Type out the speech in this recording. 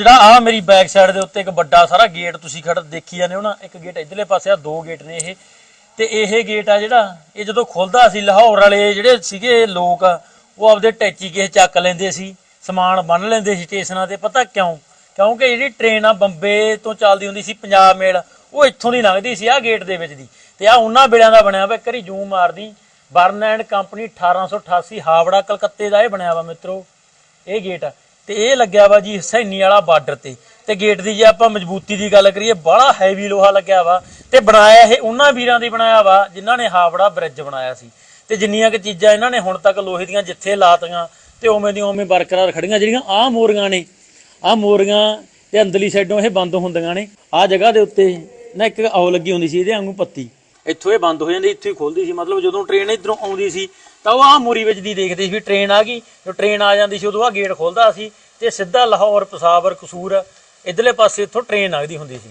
ਜਿਹੜਾ ਆ ਮੇਰੀ ਬੈਕ ਸਾਈਡ ਦੇ ਉੱਤੇ ਇੱਕ ਵੱਡਾ ਸਾਰਾ ਗੇਟ ਤੁਸੀਂ ਖੜ ਦੇਖੀ ਜਾਂਦੇ ਹੋ ਨਾ, ਇੱਕ ਗੇਟ ਇਧਰਲੇ ਪਾਸੇ ਆ, ਦੋ ਗੇਟ ਨੇ ਇਹ। ਤੇ ਇਹ ਗੇਟ ਆ ਜਿਹੜਾ, ਇਹ ਜਦੋਂ ਖੁੱਲਦਾ ਸੀ ਲਾਹੌਰ ਵਾਲੇ ਜਿਹੜੇ ਸੀਗੇ ਲੋਕ, ਉਹ ਆਪਦੇ ਟੈਚੀ ਕਿਸੇ ਚੱਕ ਲੈਂਦੇ ਸੀ, ਸਮਾਨ ਬੰਨ ਲੈਂਦੇ ਸੀ ਸਟੇਸ਼ਨਾਂ ਤੇ, ਪਤਾ ਕਿਉਂ? ਕਿਉਂਕਿ ਜਿਹੜੀ ਟ੍ਰੇਨ ਆ ਬੰਬੇ ਤੋਂ ਚੱਲਦੀ ਹੁੰਦੀ ਸੀ ਪੰਜਾਬ ਮੇਲ, ਉਹ ਇੱਥੋਂ ਦੀ ਲੰਘਦੀ ਸੀ ਆ ਗੇਟ ਦੇ ਵਿੱਚ ਦੀ। ਤੇ ਆ ਉਹਨਾਂ ਵੇਲਿਆਂ ਦਾ ਬਣਿਆ ਵਾ, ਇੱਕ ਵਾਰੀ ਜੂਮ ਮਾਰਦੀ ਬਰਨ ਐਂਡ ਕੰਪਨੀ 1888 ਹਾਵੜਾ, ਕਲਕੱਤੇ ਦਾ ਇਹ ਬਣਿਆ ਵਾ ਮਿੱਤਰੋ, ਇਹ ਗੇਟ ਆ। ਤੇ ਇਹ ਲੱਗਿਆ ਵਾ ਜੀ ਹਸੈਨੀ ਵਾਲਾ ਬਾਰਡਰ ਤੇ। ਤੇ ਗੇਟ ਦੀ ਜੇ ਆਪਾਂ ਮਜ਼ਬੂਤੀ ਦੀ ਗੱਲ ਕਰੀਏ ਬੜਾ ਹੈਵੀ ਲੋਹਾ ਲੱਗਿਆ ਵਾ। ਤੇ ਬਣਾਇਆ ਇਹ ਉਹਨਾਂ ਵੀਰਾਂ ਦੀ ਬਣਾਇਆ ਵਾ, ਜਿਨ੍ਹਾਂ ਨੇ ਹਾਵੜਾ ਬ੍ਰਿਜ ਬਣਾਇਆ ਸੀ। ਤੇ ਜਿੰਨੀਆਂ ਕਿ ਚੀਜ਼ਾਂ ਇਹਨਾਂ ਨੇ ਹੁਣ ਤੱਕ ਲੋਹੇ ਦੀਆਂ ਜਿੱਥੇ ਲਾਤੀਆਂ, ਤੇ ਉਵੇਂ ਦੀਆਂ ਉਵੇਂ ਬਰਕਰਾਰ ਖੜੀਆਂ, ਜਿਹੜੀਆਂ ਆਹ ਮੋਰੀਆਂ ਨੇ। ਆਹ ਮੋਰੀਆਂ ਤੇ ਅੰਦਰਲੀ ਸਾਈਡੋਂ ਇਹ ਬੰਦ ਹੁੰਦੀਆਂ ਨੇ। ਆਹ ਜਗ੍ਹਾ ਦੇ ਉੱਤੇ ਨਾ ਇੱਕ ਆਉ ਲੱਗੀ ਹੁੰਦੀ ਸੀ, ਇਹਦੇ ਵਾਂਗੂ ਪੱਤੀ। ਇੱਥੋਂ ਇਹ ਬੰਦ ਹੋ ਜਾਂਦੀ, ਇੱਥੋਂ ਹੀ ਖੁੱਲਦੀ ਸੀ। ਮਤਲਬ ਜਦੋਂ ਟ੍ਰੇਨ ਇਧਰੋਂ ਆਉਂਦੀ ਸੀ, ਤਾਂ ਉਹ ਆਹ ਮੋਰੀ ਵਿੱਚ ਦੀ ਦੇਖਦੇ ਸੀ ਵੀ ਟ੍ਰੇਨ ਆ ਗਈ। ਜਦੋਂ ਟ੍ਰੇਨ ਆ ਜਾਂਦੀ ਸੀ, ਉਦੋਂ ਆ ਗੇਟ ਖੁੱਲਦਾ ਸੀ ਤੇ ਸਿੱਧਾ ਲਾਹੌਰ, ਪਸਾਵਰ, ਕਸੂਰ, ਇਧਰਲੇ ਪਾਸੇ ਇੱਥੋਂ ਟ੍ਰੇਨ ਲੰਘਦੀ ਹੁੰਦੀ ਸੀ।